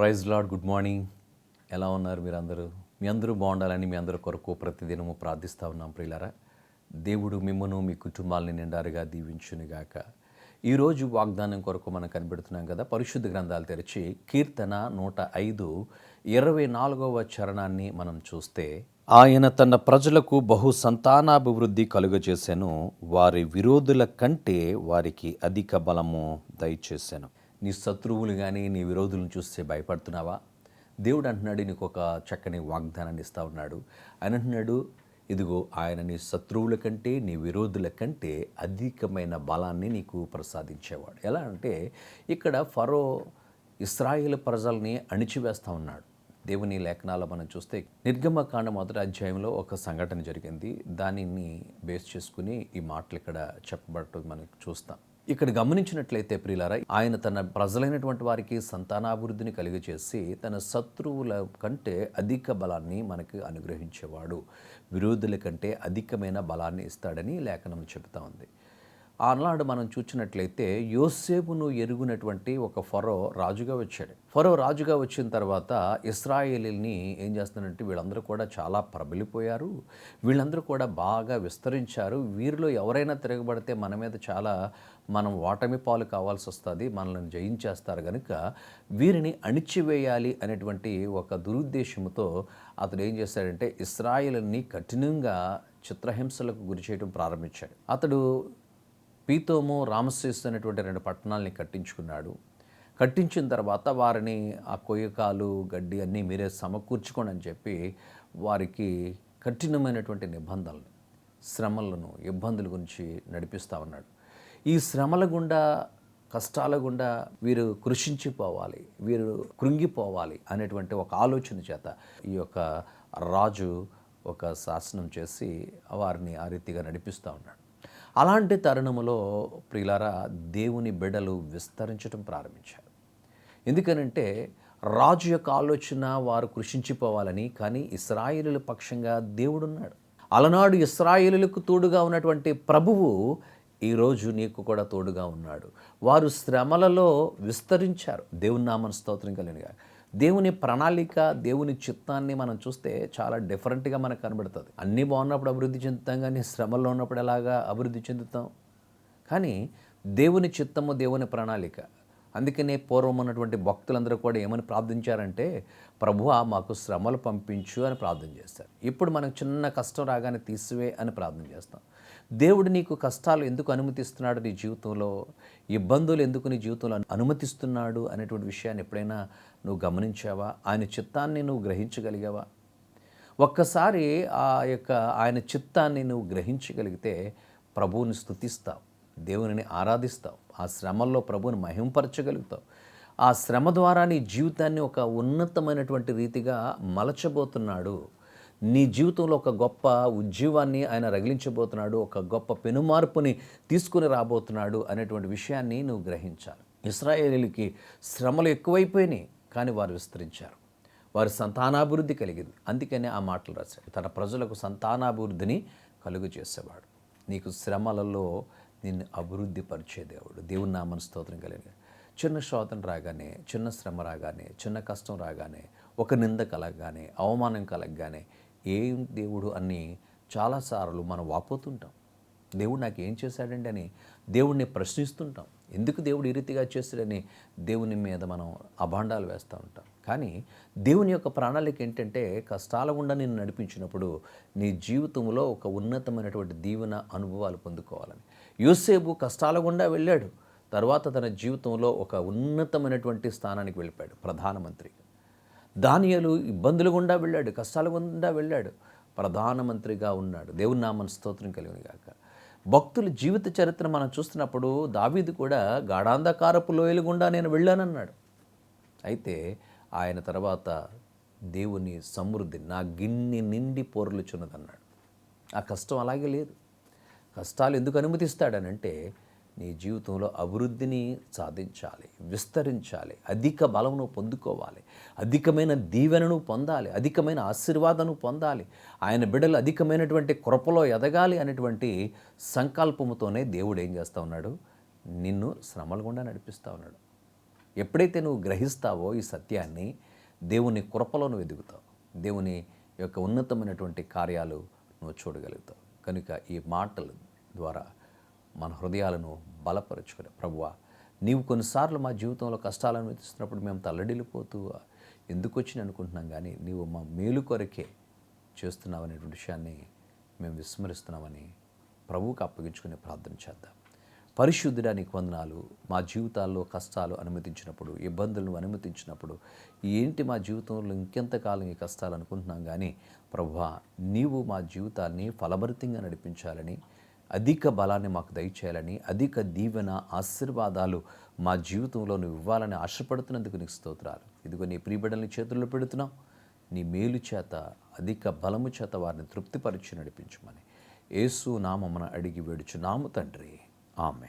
Praise lord good morning. ఎలా ఉన్నారు మీరందరూ? మీ అందరూ బాగుండాలని మీ అందరి కొరకు ప్రతిదినము ప్రార్థిస్తూ ఉన్నాం ప్రియులారా. దేవుడు మిమ్మను మీ కుటుంబాలని నిండారుగా దీవించునుగాక. ఈరోజు వాగ్దానం కొరకు మనం కనిపెడుతున్నాం కదా పరిశుద్ధ గ్రంథాలు తెరిచి కీర్తన నూట ఐదు ఇరవై నాలుగవ చరణాన్ని మనం చూస్తే ఆయన తన ప్రజలకు బహు సంతానాభివృద్ధి కలుగజేశాను వారి విరోధుల కంటే వారికి అధిక బలము దయచేశాను నీ శత్రువులు కానీ నీ విరోధులను చూస్తే భయపడుతున్నావా? దేవుడు అంటున్నాడు నీకు ఒక చక్కని వాగ్దానాన్ని ఇస్తా ఉన్నాడు. ఆయన అంటున్నాడు ఇదిగో ఆయన నీ శత్రువుల కంటే నీ విరోధుల కంటే అధికమైన బలాన్ని నీకు ప్రసాదించేవాడు. ఎలా అంటే ఇక్కడ ఫరో ఇస్రాయిల్ ప్రజల్ని అణిచివేస్తూ ఉన్నాడు. దేవుని లేఖనాలు మనం చూస్తే నిర్గమకాండ మొదటి అధ్యాయంలో ఒక సంఘటన జరిగింది. దానిని బేస్ చేసుకుని ఈ మాటలు ఇక్కడ చెప్పబడుతుంది మనం చూస్తాం. ఇక్కడ గమనించినట్లయితే ప్రియులారా ఆయన తన ప్రజలైనటువంటి వారికి సంతానాభివృద్ధిని కలిగజేసి తన శత్రువుల కంటే అధిక బలాన్ని మనకి అనుగ్రహించేవాడు. విరోధుల కంటే అధికమైన బలాన్ని ఇస్తాడని లేఖనం చెబుతా ఉంది. ఆనాడు మనం చూసినట్లయితే యోసేపును ఎరుగునటువంటి ఒక ఫరో రాజుగా వచ్చాడు. ఫరో రాజుగా వచ్చిన తర్వాత ఇస్రాయేలీని ఏం చేస్తున్నారంటే వీళ్ళందరూ కూడా చాలా ప్రబలిపోయారు. వీళ్ళందరూ కూడా బాగా విస్తరించారు. వీరిలో ఎవరైనా తిరగబడితే మన మీద చాలా మనం ఓటమి పాలు కావాల్సి వస్తుంది మనల్ని జయించేస్తారు కనుక వీరిని అణిచివేయాలి అనేటువంటి ఒక దురుద్దేశంతో అతడు ఏం చేశాడంటే ఇస్రాయేల్ని కఠినంగా చిత్రహింసలకు గురి చేయడం ప్రారంభించాడు. అతడు పీతోము రామశేస్ అనేటువంటి రెండు పట్టణాలని కట్టించుకున్నాడు. కట్టించిన తర్వాత వారిని ఆ కొయ్యకాలు గడ్డి అన్నీ మీరే సమకూర్చుకోండి అని చెప్పి వారికి కఠినమైనటువంటి నిబంధనలు శ్రమలను ఇబ్బందుల గురించి నడిపిస్తూ ఉన్నాడు. ఈ శ్రమల గుండా కష్టాల గుండా వీరు కృషించిపోవాలి వీరు కృంగిపోవాలి అనేటువంటి ఒక ఆలోచన చేత ఈ యొక్క రాజు ఒక శాసనం చేసి వారిని ఆ రీతిగా నడిపిస్తూ ఉన్నాడు. అలాంటి తరుణములో ప్రియులారా దేవుని బిడలు విస్తరించడం ప్రారంభించారు. ఎందుకనంటే రాజు యొక్క ఆలోచన వారు కృషించిపోవాలని కానీ ఇస్రాయిలుల పక్షంగా దేవుడున్నాడు. అలనాడు ఇస్రాయిలులకు తోడుగా ఉన్నటువంటి ప్రభువు ఈరోజు నీకు కూడా తోడుగా ఉన్నాడు. వారు శ్రమలలో విస్తరించారు. దేవుని నామన స్తోత్రం కలిగినగా. దేవుని ప్రణాళిక దేవుని చిత్తాన్ని మనం చూస్తే చాలా డిఫరెంట్గా మనకు కనబడుతుంది. అన్నీ బాగున్నప్పుడు అభివృద్ధి చెందుతాం కానీ శ్రమల్లో ఉన్నప్పుడు ఎలాగా అభివృద్ధి చెందుతాం? కానీ దేవుని చిత్తము దేవుని ప్రణాళిక. అందుకనే పూర్వం ఉన్నటువంటి భక్తులందరూ కూడా ఏమని ప్రార్థించారంటే ప్రభువా మాకు శ్రమలు పంపించు అని ప్రార్థన చేస్తారు. ఇప్పుడు మనకు చిన్న కష్టం రాగానే తీసివే అని ప్రార్థన చేస్తాం. దేవుడు నీకు కష్టాలు ఎందుకు అనుమతిస్తున్నాడు నీ జీవితంలో? ఇబ్బందులు ఎందుకు నీ జీవితంలో అనుమతిస్తున్నాడు అనేటువంటి విషయాన్ని ఎప్పుడైనా నువ్వు గమనించావా? ఆయన చిత్తాన్ని నువ్వు గ్రహించగలిగావా? ఒక్కసారి ఆ యొక్క ఆయన చిత్తాన్ని నువ్వు గ్రహించగలిగితే ప్రభువుని స్తుతిస్తావు దేవుని ఆరాధిస్తావు ఆ శ్రమల్లో ప్రభువుని మహింపరచగలుగుతావు. ఆ శ్రమ ద్వారా నీ జీవితాన్ని ఒక ఉన్నతమైనటువంటి రీతిగా మలచబోతున్నాడు నీ జీవితంలో ఒక గొప్ప ఉద్యోగాన్ని ఆయన రగిలించబోతున్నాడు ఒక గొప్ప పెనుమార్పుని తీసుకుని రాబోతున్నాడు అనేటువంటి విషయాన్ని నువ్వు గ్రహించాలి. ఇస్రాయేలీలకి శ్రమలు ఎక్కువైపోయినాయి కానీ వారు విస్తరించారు. వారి సంతానాభివృద్ధి కలిగింది. అందుకనే ఆ మాటలు రాశాడు. తన ప్రజలకు సంతానాభివృద్ధిని కలుగు చేసేవాడు. నీకు శ్రమలలో నిన్ను అభివృద్ధి పరిచే దేవుడు. దేవుని నామన స్తోత్రం కలిగిన చిన్న శోధన రాగానే చిన్న శ్రమ రాగానే చిన్న కష్టం రాగానే ఒక నింద కలగగానే అవమానం కలగగానే ఏం దేవుడు అని చాలాసార్లు మనం వాపోతుంటాం. దేవుడు నాకు ఏం చేశాడండి అని దేవుడిని ప్రశ్నిస్తుంటాం. ఎందుకు దేవుడు ఈ రీతిగా చేస్తాడని దేవుని మీద మనం అభాండాలు వేస్తూ ఉంటాం. కానీ దేవుని యొక్క ప్రణాళిక ఏంటంటే కష్టాల గుండా నేను నడిపించినప్పుడు నీ జీవితంలో ఒక ఉన్నతమైనటువంటి దీవెన అనుభవాలు పొందుకోవాలని. యూసేపు కష్టాల గుండా వెళ్ళాడు. తర్వాత తన జీవితంలో ఒక ఉన్నతమైనటువంటి స్థానానికి వెళ్ళిపోయాడు ప్రధానమంత్రి దానియలు ఇబ్బందులు గుండా వెళ్ళాడు కష్టాల గుండా వెళ్ళాడు. ప్రధానమంత్రిగా ఉన్నాడు. దేవుని నామన స్తోత్రం కలిగిన కాక భక్తుల జీవిత చరిత్ర మనం చూస్తున్నప్పుడు దావీదు కూడా గాఢాంధకారపు లోయలు గుండా నేను వెళ్ళానన్నాడు. అయితే ఆయన తర్వాత దేవుని సమృద్ధి నా గిన్నె నిండి పోర్లుచున్నదన్నాడు. ఆ కష్టం అలాగే లేదు. కష్టాలు ఎందుకు అనుమతిస్తాడనంటే నీ జీవితంలో అభివృద్ధిని సాధించాలి విస్తరించాలి అధిక బలమును పొందుకోవాలి అధికమైన దీవెనను పొందాలి అధికమైన ఆశీర్వాదను పొందాలి ఆయన బిడ్డలు అధికమైనటువంటి కృపలో ఎదగాలి అనేటువంటి సంకల్పముతోనే దేవుడు ఏం చేస్తూ ఉన్నాడు? నిన్ను శ్రమల గుండా నడిపిస్తూ ఉన్నాడు. ఎప్పుడైతే నువ్వు గ్రహిస్తావో ఈ సత్యాన్ని దేవుని కృపలో నువ్వు ఎదుగుతావు. దేవుని యొక్క ఉన్నతమైనటువంటి కార్యాలు నువ్వు చూడగలుగుతావు. కనుక ఈ మాటల ద్వారా మన హృదయాలను బలపరుచుకునే. ప్రభువా నీవు కొన్నిసార్లు మా జీవితంలో కష్టాలను అనుమతిస్తున్నప్పుడు మేము తల్లడిల్లిపోతూ ఎందుకు వచ్చింది అనుకుంటున్నాం కానీ నీవు మా మేలు కొరకే చేస్తున్నావనేటువంటి విషయాన్ని మేము విస్మరిస్తున్నామని ప్రభువుకు అప్పగించుకుని ప్రార్థన చేద్దాం. పరిశుద్ధుడా నీకు వందనాలు. మా జీవితాల్లో కష్టాలు అనుమతించినప్పుడు ఇబ్బందులను అనుమతించినప్పుడు ఏంటి మా జీవితంలో ఇంకెంతకాలం ఈ కష్టాలు అనుకుంటున్నాం కానీ ప్రభువ నీవు మా జీవితాన్ని ఫలభరితంగా నడిపించాలని అధిక బలాన్ని మాకు దయచేయాలని అధిక దీవెన ఆశీర్వాదాలు మా జీవితంలో నువ్వు ఇవ్వాలని ఆశపడుతున్నందుకు నీకు స్తోత్రాలు. ఇదిగో నీ ప్రియబిడ్డల్ని చేతుల్లో పెడుతున్నాం. నీ మేలు చేత అధిక బలము చేత వారిని తృప్తిపరిచి నడిపించమని. యేసు నామమున అడిగి వేడుచు నాము తండ్రి. ఆమె